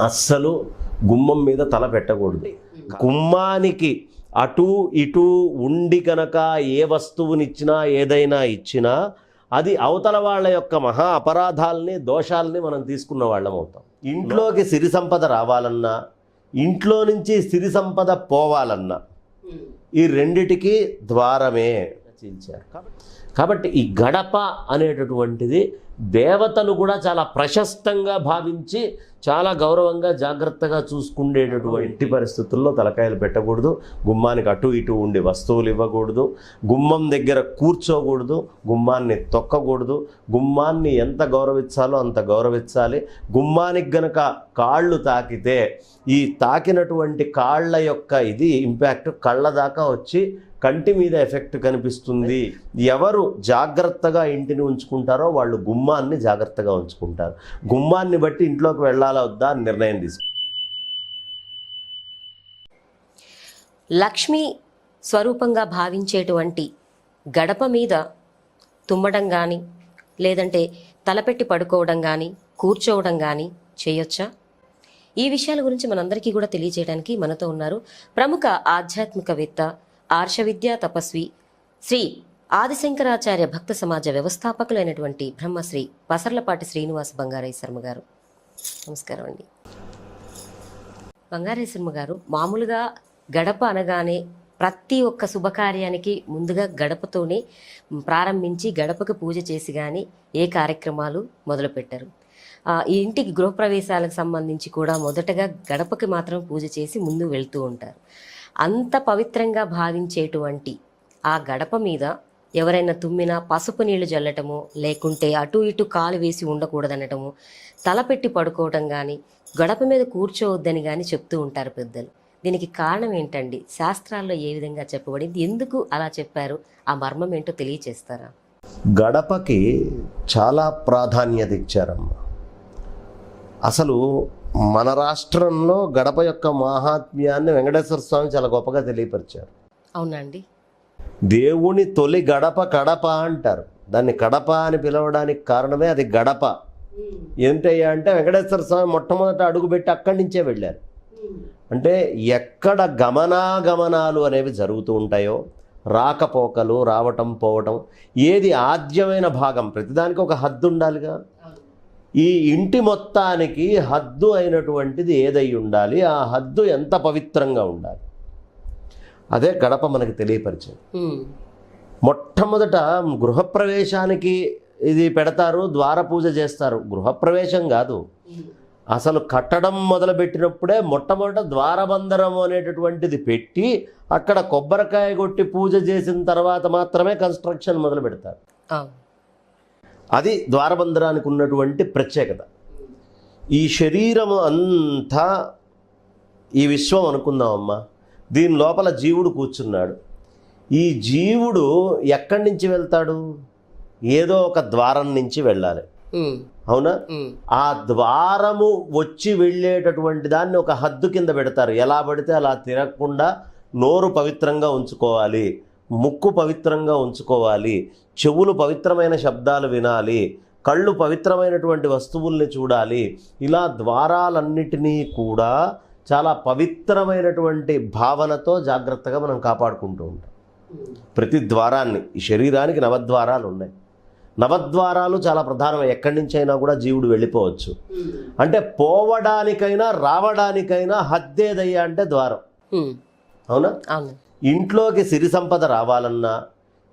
అస్సలు గుమ్మం మీద తల పెట్టకూడదు. గుమ్మానికి అటు ఇటు ఉండి కనుక ఏ వస్తువునిచ్చినా ఏదైనా ఇచ్చినా అది అవతల వాళ్ళ యొక్క మహా అపరాధాలని దోషాలని మనం తీసుకున్న వాళ్ళం అవుతాం. ఇంట్లోకి సిరి సంపద రావాలన్నా ఇంట్లో నుంచి సిరి సంపద పోవాలన్నా ఈ రెండిటికి ద్వారమే రచించారు. కాబట్టి ఈ గడప అనేటటువంటిది దేవతలు కూడా చాలా ప్రశస్తంగా భావించి చాలా గౌరవంగా జాగ్రత్తగా చూసుకునేటటువంటి పరిస్థితుల్లో తలకాయలు పెట్టకూడదు గుమ్మానికి అటు ఇటు ఉండి వస్తువులు ఇవ్వకూడదు గుమ్మం దగ్గర కూర్చోకూడదు గుమ్మాన్ని తొక్కకూడదు గుమ్మాన్ని ఎంత గౌరవించాలో అంత గౌరవించాలి. గుమ్మానికి గనక కాళ్ళు తాకితే ఈ తాకినటువంటి కాళ్ళ యొక్క ఇది ఇంపాక్ట్ కళ్ళ దాకా వచ్చి కంటి మీద ఎఫెక్ట్ కనిపిస్తుంది. ఎవరు జాగ్రత్తగా ఇంటిని ఉంచుకుంటారో వాళ్ళు గుమ్మాన్ని జాగ్రత్తగా ఉంచుకుంటారు. గుమ్మాన్ని బట్టి ఇంట్లోకి వెళ్ళాలా వద్దా అని నిర్ణయం తీసుకుంటారు లక్ష్మి స్వరూపంగా భావించేటువంటి గడప మీద తుమ్మడం కానీ లేదంటే తలపెట్టి పడుకోవడం కానీ కూర్చోవడం కానీ చేయొచ్చా? ఈ విషయాల గురించి మనందరికీ కూడా తెలియజేయడానికి మనతో ఉన్నారు ప్రముఖ ఆధ్యాత్మికవేత్త ఆర్షవిద్యా తపస్వి శ్రీ ఆదిశంకరాచార్య భక్త సమాజ వ్యవస్థాపకులైనటువంటి బ్రహ్మశ్రీ పసర్లపాటి శ్రీనివాస బంగారయ్య శర్మ గారు. నమస్కారం అండి. బంగారయ్య శర్మ గారు మామూలుగా గడప అనగానే ప్రతి ఒక్క శుభకార్యానికి ముందుగా గడపతోనే ప్రారంభించి గడపకు పూజ చేసి కానీ ఏ కార్యక్రమాలు మొదలుపెట్టారు. ఈ ఇంటికి గృహప్రవేశాలకు సంబంధించి కూడా మొదటగా గడపకి మాత్రం పూజ చేసి ముందు వెళ్తూ ఉంటారు. అంత పవిత్రంగా భావించేటువంటి ఆ గడప మీద ఎవరైనా తుమ్మినా పసుపు నీళ్ళు జల్లటము లేకుంటే అటు ఇటు కాలు వేసి ఉండకూడదనటము తలపెట్టి పడుకోవటం కానీ గడప మీద కూర్చోవద్దని కానీ చెప్తూ ఉంటారు పెద్దలు. దీనికి కారణం ఏంటండి? శాస్త్రాల్లో ఏ విధంగా చెప్పబడింది? ఎందుకు అలా చెప్పారు? ఆ మర్మం ఏంటో తెలియచేస్తారా? గడపకి చాలా ప్రాధాన్యత ఇచ్చారమ్మ. అసలు మన రాష్ట్రంలో గడప యొక్క మాహాత్మ్యాన్ని వెంకటేశ్వర స్వామి చాలా గొప్పగా తెలియపరిచారు. అవునండి. దేవుని తొలి గడప కడప అంటారు. దాన్ని కడప అని పిలవడానికి కారణమే అది గడప. ఏంటయ్యా అంటే వెంకటేశ్వర స్వామి మొట్టమొదట అడుగుపెట్టి అక్కడి నుంచే వెళ్ళారు. అంటే ఎక్కడ గమనాగమనాలు అనేవి జరుగుతూ ఉంటాయో రాకపోకలు రావటం పోవటం ఏది ఆద్యమైన భాగం ప్రతిదానికి ఒక హద్దు ఉండాలిగా. ఈ ఇంటి మొత్తానికి హద్దు అయినటువంటిది ఏదై ఉండాలి? ఆ హద్దు ఎంత పవిత్రంగా ఉండాలి? అదే గడప మనకి తెలియపరిచేది. మొట్టమొదట గృహప్రవేశానికి ఇది పెడతారు ద్వార పూజ చేస్తారు. గృహప్రవేశం కాదు. అసలు కట్టడం మొదలుపెట్టినప్పుడే మొట్టమొదట ద్వారబంధరం అనేటటువంటిది పెట్టి అక్కడ కొబ్బరికాయ కొట్టి పూజ చేసిన తర్వాత మాత్రమే కన్స్ట్రక్షన్ మొదలు పెడతారు అది ద్వారబంధరానికి ఉన్నటువంటి ప్రత్యేకత. ఈ శరీరము అంతా ఈ విశ్వం అనుకుందామమ్మా. దీని లోపల జీవుడు కూర్చున్నాడు. ఈ జీవుడు ఎక్కడి నుంచి వెళ్తాడు? ఏదో ఒక ద్వారం నుంచి వెళ్ళాలి. అవునా? ఆ ద్వారము వచ్చి వెళ్ళేటటువంటి దాన్ని ఒక హద్దు కింద పెడతారు. ఎలా పడితే అలా తిరగకుండా నోరు పవిత్రంగా ఉంచుకోవాలి. ముక్కు పవిత్రంగా ఉంచుకోవాలి చెవులు పవిత్రమైన శబ్దాలు వినాలి కళ్ళు పవిత్రమైనటువంటి వస్తువుల్ని చూడాలి ఇలా ద్వారాలన్నిటినీ కూడా చాలా పవిత్రమైనటువంటి భావనతో జాగ్రత్తగా మనం కాపాడుకుంటూ ఉంటాం. ప్రతి ద్వారాన్ని ఈ శరీరానికి నవద్వారాలు ఉన్నాయి. నవద్వారాలు చాలా ప్రధానమే. ఎక్కడి నుంచి అయినా కూడా జీవుడు వెళ్ళిపోవచ్చు. అంటే పోవడానికైనా రావడానికైనా హద్దేదయ్యా అంటే ద్వారం. అవును. ఇంట్లోకి సిరి సంపద రావాలన్నా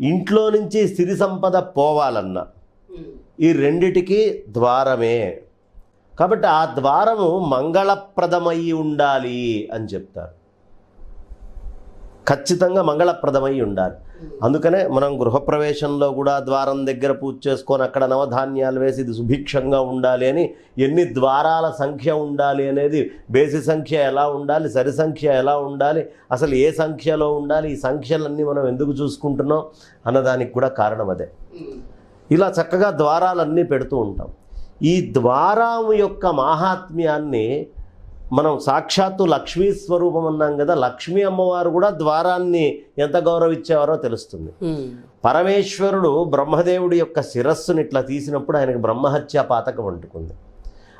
ఇంట్లో నుంచి సిరి సంపద పోవాలన్నా ఈ రెండిటికి ద్వారమే. కాబట్టి ఆ ద్వారము మంగళప్రదమై ఉండాలి అని చెప్తారు. ఖచ్చితంగా మంగళప్రదమై ఉండాలి. అందుకనే మనం గృహప్రవేశంలో కూడా ద్వారం దగ్గర పూజ చేసుకొని అక్కడ నవధాన్యాలు వేసి ఇది సుభిక్షంగా ఉండాలి అని ఎన్ని ద్వారాల సంఖ్య ఉండాలి అనేది బేసి సంఖ్య ఎలా ఉండాలి సరి సంఖ్య ఎలా ఉండాలి అసలు ఏ సంఖ్యలో ఉండాలి ఈ సంఖ్యలన్నీ మనం ఎందుకు చూసుకుంటున్నాం అన్నదానికి కూడా కారణం అదే. ఇలా చక్కగా ద్వారాలన్నీ పెడుతూ ఉంటాం. ఈ ద్వారం యొక్క మాహాత్మ్యాన్ని మనం సాక్షాత్తు లక్ష్మీ స్వరూపం అన్నాం కదా లక్ష్మీ అమ్మవారు కూడా ద్వారాన్ని ఎంత గౌరవించేవారో తెలుస్తుంది. పరమేశ్వరుడు బ్రహ్మదేవుడి యొక్క శిరస్సుని ఇట్లా తీసినప్పుడు ఆయనకు బ్రహ్మహత్య పాతకం అంటుకుంది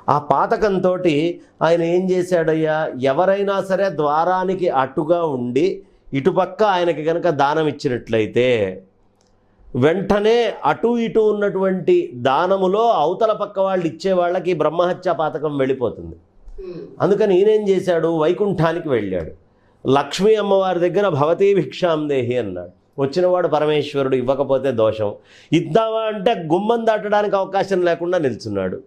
ఆ పాతకంతో ఆయన ఏం చేశాడయ్యా ఎవరైనా సరే ద్వారానికి అటుగా ఉండి ఇటుపక్క ఆయనకి కనుక దానం ఇచ్చినట్లయితే వెంటనే అటు ఇటు ఉన్నటువంటి దానములో అవతల పక్క వాళ్ళు ఇచ్చే వాళ్ళకి బ్రహ్మహత్య పాతకం వెళ్ళిపోతుంది. అందుకని ఈయనేం చేశాడు? వైకుంఠానికి వెళ్ళాడు. లక్ష్మీ అమ్మవారి దగ్గర భవతీ భిక్షాం దేహి అన్నాడు. వచ్చినవాడు పరమేశ్వరుడు ఇవ్వకపోతే దోషం. ఇద్దామా అంటే గుమ్మం దాటడానికి అవకాశం లేకుండా నిల్చున్నాడు.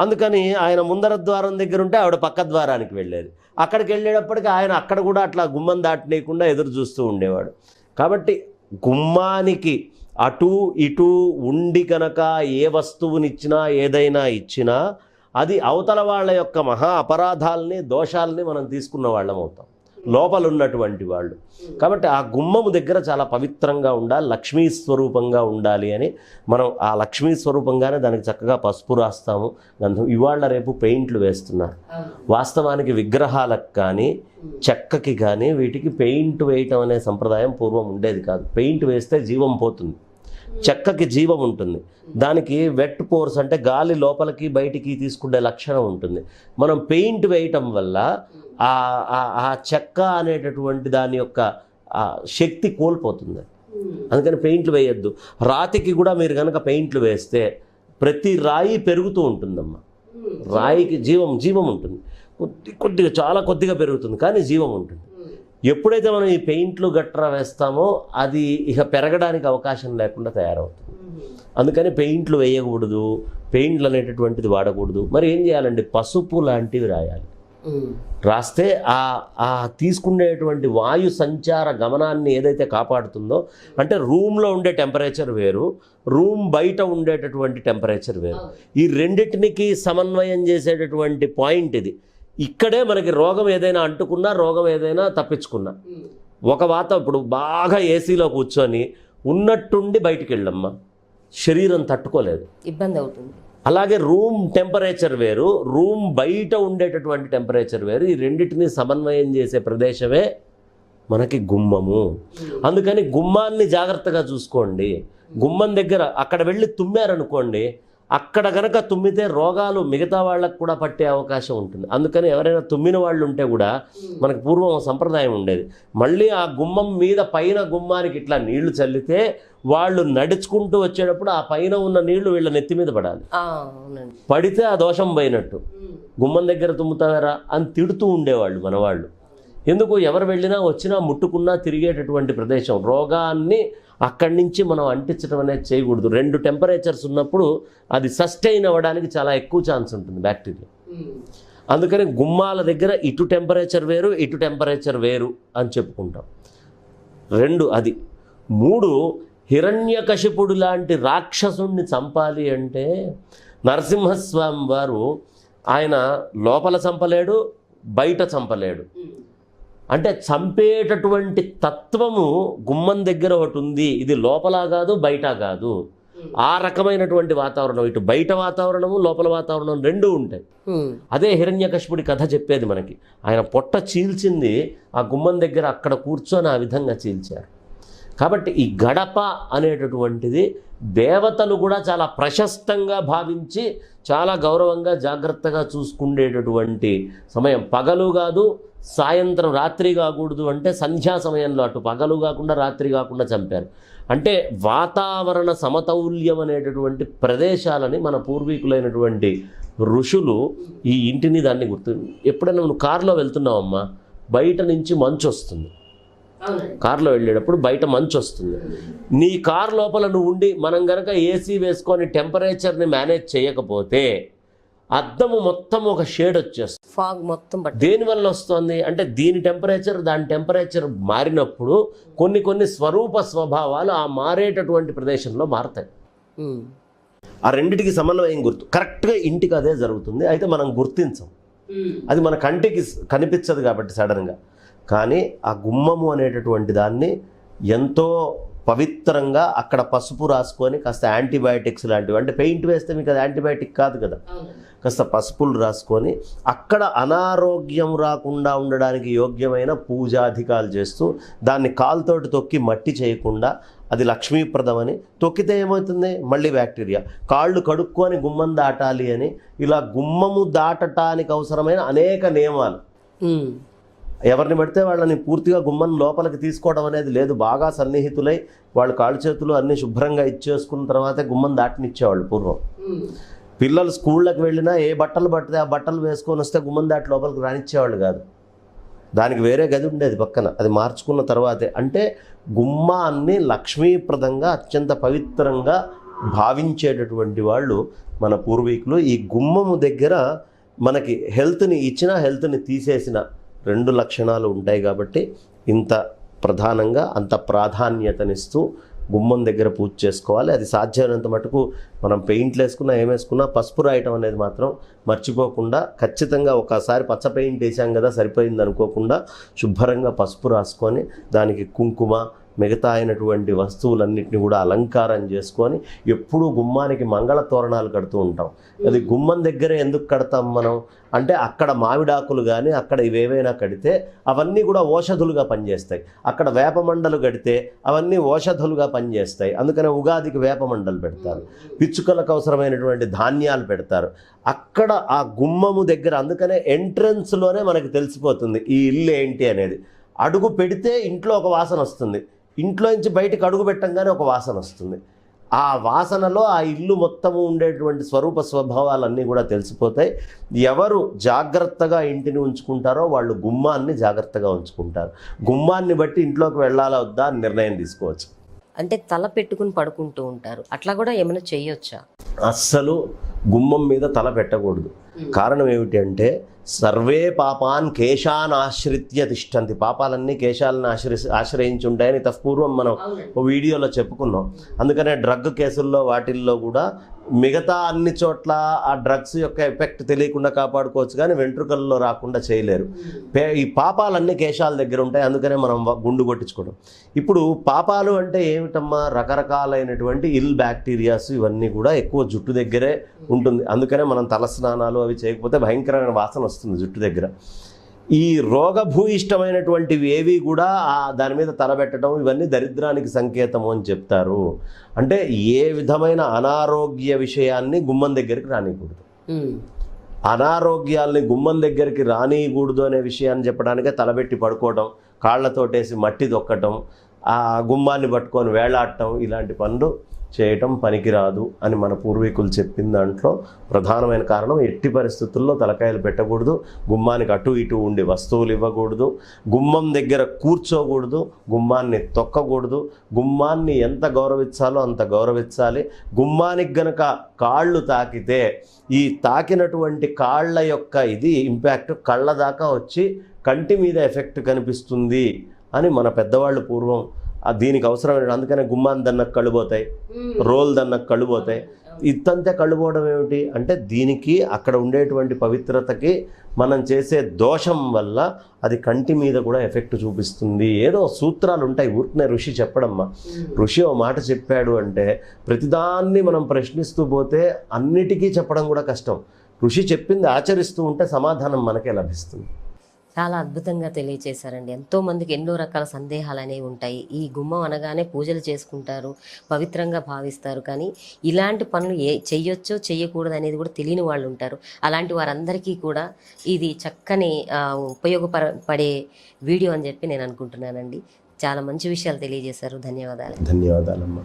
అందుకని ఆయన ముందర ద్వారం దగ్గర ఉంటే ఆవిడ పక్క ద్వారానికి వెళ్ళేది. అక్కడికి వెళ్ళేటప్పటికి ఆయన అక్కడ కూడా అట్లా గుమ్మం దాటనీయకుండా ఎదురు చూస్తూ ఉండేవాడు. కాబట్టి గుమ్మానికి అటు ఇటు ఉండి కనుక ఏ వస్తువునిచ్చినా ఏదైనా ఇచ్చినా అది అవతల వాళ్ళ యొక్క మహా అపరాధాలని దోషాలని మనం తీసుకున్న వాళ్ళం అవుతాం. లోపల ఉన్నటువంటి వాళ్ళు. కాబట్టి ఆ గుమ్మము దగ్గర చాలా పవిత్రంగా ఉండాలి లక్ష్మీ స్వరూపంగా ఉండాలి అని మనం ఆ లక్ష్మీ స్వరూపంగానే దానికి చక్కగా పసుపు రాస్తాము. గంధం ఇవాళ రేపు పెయింట్లు వేస్తున్నారు. వాస్తవానికి విగ్రహాలకు కానీ చెక్కకి కానీ వీటికి పెయింట్ వేయటం అనే సంప్రదాయం పూర్వం ఉండేది కాదు. పెయింట్ వేస్తే జీవం పోతుంది. చెక్కకి జీవం ఉంటుంది. దానికి వెట్ పోర్స్ అంటే గాలి లోపలికి బయటికి తీసుకునే లక్షణం ఉంటుంది. మనం పెయింట్ వేయటం వల్ల ఆ ఆ- చెక్క అనేటటువంటి దాని యొక్క శక్తి కోల్పోతుంది. అందుకని పెయింట్లు వేయొద్దు. రాతికి కూడా మీరు కనుక పెయింట్లు వేస్తే ప్రతి రాయి పెరుగుతూ ఉంటుందమ్మా. రాయికి జీవం జీవం ఉంటుంది. కొద్ది కొద్దిగా చాలా కొద్దిగా పెరుగుతుంది కానీ జీవం ఉంటుంది. ఎప్పుడైతే మనం ఈ పెయింట్లు గట్రా వేస్తామో అది ఇక పెరగడానికి అవకాశం లేకుండా తయారవుతుంది. అందుకని పెయింట్లు వేయకూడదు పెయింట్లు అనేటటువంటిది వాడకూడదు. మరి ఏం చేయాలండి? పసుపు లాంటివి రాయాలి. రాస్తే ఆ ఆ తీసుకునేటువంటి వాయు సంచార గమనాన్ని ఏదైతే కాపాడుతుందో అంటే రూమ్లో ఉండే టెంపరేచర్ వేరు రూమ్ బయట ఉండేటటువంటి టెంపరేచర్ వేరు. ఈ రెండింటికి సమన్వయం చేసేటటువంటి పాయింట్ ఇది. ఇక్కడే మనకి రోగం ఏదైనా అంటుకున్నా రోగం ఏదైనా తప్పించుకున్నా. ఒక వాత ఇప్పుడు బాగా ఏసీలో కూర్చొని ఉన్నట్టుండి బయటికి వెళ్ళమ్మా శరీరం తట్టుకోలేదు. ఇబ్బంది అవుతుంది. అలాగే రూమ్ టెంపరేచర్ వేరు రూమ్ బయట ఉండేటటువంటి టెంపరేచర్ వేరు ఈ రెండింటిని సమన్వయం చేసే ప్రదేశమే మనకి గుమ్మము. అందుకని గుమ్మాన్ని జాగ్రత్తగా చూసుకోండి. గుమ్మం దగ్గర అక్కడ వెళ్ళి తుమ్మారనుకోండి అక్కడ గనక తుమ్మితే రోగాలు మిగతా వాళ్ళకు కూడా పట్టే అవకాశం ఉంటుంది. అందుకని ఎవరైనా తుమ్మిన వాళ్ళు ఉంటే కూడా మనకు పూర్వం సంప్రదాయం ఉండేది. మళ్ళీ ఆ గుమ్మం మీద పైన గుమ్మానికి ఇట్లా నీళ్ళు చల్లితే వాళ్ళు నడుచుకుంటూ వచ్చేటప్పుడు ఆ పైన ఉన్న నీళ్ళు వీళ్ళ నెత్తి మీద పడాలి. పడితే ఆ దోషం పోయినట్టు. గుమ్మం దగ్గర తుమ్ముతారా అని తిడుతూ ఉండేవాళ్ళు మనవాళ్ళు. ఎందుకు ఎవరు వెళ్ళినా వచ్చినా ముట్టుకున్నా తిరిగేటటువంటి ప్రదేశం? రోగాన్ని అక్కడి నుంచి మనం అంటించడం అనేది చేయకూడదు. రెండు టెంపరేచర్స్ ఉన్నప్పుడు అది సస్టైన్ అవ్వడానికి చాలా ఎక్కువ ఛాన్స్ ఉంటుంది బ్యాక్టీరియా. అందుకని గుమ్మాల దగ్గర ఇటు టెంపరేచర్ వేరు ఇటు టెంపరేచర్ వేరు అని చెప్పుకుంటాం. రెండు అది. మూడు హిరణ్యకశిపుడు లాంటి రాక్షసుణ్ణి చంపాలి అంటే నరసింహస్వామి వారు ఆయన లోపల చంపలేడు బయట చంపలేడు. అంటే చంపేటటువంటి తత్వము గుమ్మం దగ్గర ఒకటి ఉంది. ఇది లోపల కాదు బయట కాదు. ఆ రకమైనటువంటి వాతావరణం ఇటు బయట వాతావరణము లోపల వాతావరణం రెండూ ఉంటాయి. ఉమ్. అదే హిరణ్యకశిపుడి కథ చెప్పేది మనకి. ఆయన పొట్ట చీల్చింది ఆ గుమ్మం దగ్గర అక్కడ కూర్చొని ఆ విధంగా చీల్చారు. కాబట్టి ఈ గడప అనేటటువంటిది దేవతలు కూడా చాలా ప్రశస్తంగా భావించి చాలా గౌరవంగా జాగ్రత్తగా చూసుకునేటటువంటి సమయం. పగలు కాదు సాయంత్రం రాత్రి కాకూడదు అంటే సంధ్యా సమయంలో అటు పగలు కాకుండా రాత్రి కాకుండా చంపారు. అంటే వాతావరణ సమతౌల్యం అనేటటువంటి ప్రదేశాలని మన పూర్వీకులైనటువంటి ఋషులు ఈ ఇంటిని దాన్ని గుర్తు ఎప్పుడైనా నువ్వు కారులో వెళ్తున్నావమ్మా? బయట నుంచి మంచు వస్తుంది కారులో వెళ్ళేటప్పుడు బయట మంచు వస్తుంది. నీ కార్ లోపల నువ్వు ఉండి మనం గనక ఏసీ వేసుకొని టెంపరేచర్ని మేనేజ్ చేయకపోతే అద్దము మొత్తం ఒక షేడ్ వచ్చేస్తుంది. ఫాగ్ మొత్తం దేని వల్ల వస్తుంది? అంటే దీని టెంపరేచర్ దాని టెంపరేచర్ మారినప్పుడు కొన్ని కొన్ని స్వరూప స్వభావాలు ఆ మారేటటువంటి ప్రదేశంలో మారతాయి. ఆ రెండిటికి సమన్వయం గుర్తు? కరెక్ట్గా ఇంటికి అదే జరుగుతుంది. అయితే మనం గుర్తించం. అది మన కంటికి కనిపించదు కాబట్టి సడన్గా. కానీ ఆ గుమ్మము అనేటటువంటి దాన్ని ఎంతో పవిత్రంగా అక్కడ పసుపు రాసుకొని కాస్త యాంటీబయాటిక్స్ లాంటివి అంటే పెయింట్ వేస్తే మీకు అది యాంటీబయాటిక్ కాదు కదా. కాస్త పసుపులు రాసుకొని అక్కడ అనారోగ్యం రాకుండా ఉండడానికి యోగ్యమైన పూజాధికాలు చేస్తూ దాన్ని కాలుతోటి తొక్కి మట్టి చేయకుండా అది లక్ష్మీప్రదం అని తొక్కితే ఏమవుతుంది? మళ్ళీ బ్యాక్టీరియా. కాళ్ళు కడుక్కొని గుమ్మం దాటాలి అని ఇలా గుమ్మము దాటటానికి అవసరమైన అనేక నియమాలు. ఎవరిని పడితే వాళ్ళని పూర్తిగా గుమ్మం లోపలికి తీసుకోవడం అనేది లేదు. బాగా సన్నిహితులై వాళ్ళు కాళ్ళు చేతులు అన్ని శుభ్రంగా ఇచ్చేసుకున్న తర్వాతే గుమ్మం దాటనిచ్చేవాళ్ళు పూర్వం. పిల్లలు స్కూళ్ళకి వెళ్ళినా ఏ బట్టలు పడితే ఆ బట్టలు వేసుకొని వస్తే గుమ్మం దాటి లోపలికి రానిచ్చేవాళ్ళు కాదు. దానికి వేరే గది ఉండేది పక్కన. అది మార్చుకున్న తర్వాతే. అంటే గుమ్మాన్ని లక్ష్మీప్రదంగా అత్యంత పవిత్రంగా భావించేటటువంటి వాళ్ళు మన పూర్వీకులు. ఈ గుమ్మము దగ్గర మనకి హెల్త్ని ఇచ్చిన హెల్త్ని తీసేసిన రెండు లక్షణాలు ఉంటాయి కాబట్టి ఇంత ప్రధానంగా అంత ప్రాధాన్యతనిస్తూ గుమ్మం దగ్గర పూజ చేసుకోవాలి. అది సాధ్యమైనంత మటుకు మనం పెయింట్లు వేసుకున్నా ఏమేసుకున్నా పసుపు రాయటం అనేది మాత్రం మర్చిపోకుండా ఖచ్చితంగా ఒకసారి పచ్చ పెయింట్ వేసాం కదా సరిపోయింది అనుకోకుండా శుభ్రంగా పసుపు రాసుకొని దానికి కుంకుమ మిగతా అయినటువంటి వస్తువులన్నింటినీ కూడా అలంకారం చేసుకొని ఎప్పుడూ గుమ్మానికి మంగళ తోరణాలు కడుతూ ఉంటాం. అది గుమ్మం దగ్గరే ఎందుకు కడతాం మనం? అంటే అక్కడ మామిడాకులు కానీ అక్కడ ఇవేవైనా కడితే అవన్నీ కూడా ఓషధులుగా పనిచేస్తాయి. అక్కడ వేపమండలు కడితే అవన్నీ ఓషధులుగా పనిచేస్తాయి. అందుకనే ఉగాదికి వేపమండలు పెడతారు. పిచ్చుకలకు అవసరమైనటువంటి ధాన్యాలు పెడతారు. అక్కడ ఆ గుమ్మము దగ్గర అందుకనే ఎంట్రన్స్లోనే మనకు తెలిసిపోతుంది ఈ ఇల్లు ఏంటి అనేది. అడుగు పెడితే ఇంట్లో ఒక వాసన వస్తుంది. ఇంట్లో నుంచి బయటకు అడుగు పెట్టంగానే ఒక వాసన వస్తుంది. ఆ వాసనలో ఆ ఇల్లు మొత్తము ఉండేటువంటి స్వరూప స్వభావాలన్నీ కూడా తెలిసిపోతాయి. ఎవరు జాగ్రత్తగా ఇంటిని ఉంచుకుంటారో వాళ్ళు గుమ్మాన్ని జాగ్రత్తగా ఉంచుకుంటారు. గుమ్మాన్ని బట్టి ఇంట్లోకి వెళ్ళాలా వద్దా అని నిర్ణయం తీసుకోవచ్చు. అంటే తల పెట్టుకుని పడుకుంటూ ఉంటారు. అట్లా కూడా ఏమైనా చేయొచ్చా? అస్సలు గుమ్మం మీద తల పెట్టకూడదు. కారణం ఏమిటి అంటే సర్వే పాపాన్ కేశాన్ ఆశ్రిత్య తిష్టంతి. పాపాలన్నీ కేశాలను ఆశ్రయి ఆశ్రయించి ఉంటాయని తత్పూర్వం మనం ఓ వీడియోలో చెప్పుకున్నాం. అందుకనే డ్రగ్ కేసుల్లో వాటిల్లో కూడా మిగతా అన్ని చోట్ల ఆ డ్రగ్స్ యొక్క ఎఫెక్ట్ తెలియకుండా కాపాడుకోవచ్చు కానీ వెంట్రుకల్లో రాకుండా చేయలేరు. పే- ఈ పాపాలన్నీ కేశాల దగ్గర ఉంటాయి. అందుకనే మనం గుండు కొట్టించుకోవడం. ఇప్పుడు పాపాలు అంటే ఏమిటమ్మా? రకరకాలైనటువంటి ఇల్ బ్యాక్టీరియాస్ ఇవన్నీ కూడా ఎక్కువ జుట్టు దగ్గరే ఉంటుంది. అందుకనే మనం తల స్నానాలు అవి చేయకపోతే భయంకరమైన వాసన వస్తుంది జుట్టు దగ్గర. ఈ రోగభూయిష్టమైనటువంటివి ఏవి కూడా ఆ దాని మీద తలబెట్టడం ఇవన్నీ దరిద్రానికి సంకేతము అని చెప్తారు అంటే ఏ విధమైన అనారోగ్య విషయాన్ని గుమ్మం దగ్గరికి రానికూడదు. అనారోగ్యాల్ని గుమ్మం దగ్గరికి రానియకూడదు అనే విషయాన్ని చెప్పడానికే తలబెట్టి పడుకోవడం కాళ్ళతోటేసి మట్టి దొక్కటం ఆ గుమ్మాన్ని పట్టుకొని వేలాడటం ఇలాంటి పనులు చేయటం పనికిరాదు అని మన పూర్వీకులు చెప్పిన దాంట్లో ప్రధానమైన కారణం ఎట్టి పరిస్థితుల్లో తలకాయలు పెట్టకూడదు గుమ్మానికి అటు ఇటు ఉండి వస్తువులు ఇవ్వకూడదు గుమ్మం దగ్గర కూర్చోకూడదు గుమ్మాన్ని తొక్కకూడదు గుమ్మాన్ని ఎంత గౌరవించాలో అంత గౌరవించాలి. గుమ్మానికి గనక కాళ్ళు తాకితే ఈ తాకినటువంటి కాళ్ళ యొక్క ఇది ఇంపాక్ట్ కళ్ళ దాకా వచ్చి కంటి మీద ఎఫెక్ట్ కనిపిస్తుంది అని మన పెద్దవాళ్ళు పూర్వం దీనికి అవసరమైన అందుకనే గుమ్మాన్ని దన్నకు కళ్ళు పోతాయి రోల్ దన్నకు కళ్ళు పోతాయి. ఇత్తంతే కళ్ళు పోవడం ఏమిటి? అంటే దీనికి అక్కడ ఉండేటువంటి పవిత్రతకి మనం చేసే దోషం వల్ల అది కంటి మీద కూడా ఎఫెక్ట్ చూపిస్తుంది. ఏదో సూత్రాలు ఉంటాయి ఊరికనే ఋషి చెప్పడమ్మా. ఋషి ఓ మాట చెప్పాడు అంటే ప్రతిదాన్ని మనం ప్రశ్నిస్తూ పోతే అన్నిటికీ చెప్పడం కూడా కష్టం. ఋషి చెప్పింది ఆచరిస్తూ ఉంటే సమాధానం మనకే లభిస్తుంది. చాలా అద్భుతంగా తెలియచేశారండి. ఎంతో మందికి ఎన్నో రకాల సందేహాలు అనేవి ఉంటాయి. ఈ గుమ్మం అనగానే పూజలు చేసుకుంటారు పవిత్రంగా భావిస్తారు. కానీ ఇలాంటి పనులు ఏ చెయ్యొచ్చో చెయ్యకూడదు అనేది కూడా తెలియని వాళ్ళు ఉంటారు. అలాంటి వారందరికీ కూడా ఇది చక్కని ఆ, పడే వీడియో అని చెప్పి నేను అనుకుంటున్నానండి. చాలా మంచి విషయాలు తెలియజేశారు. ధన్యవాదాలు. ధన్యవాదాలమ్మా.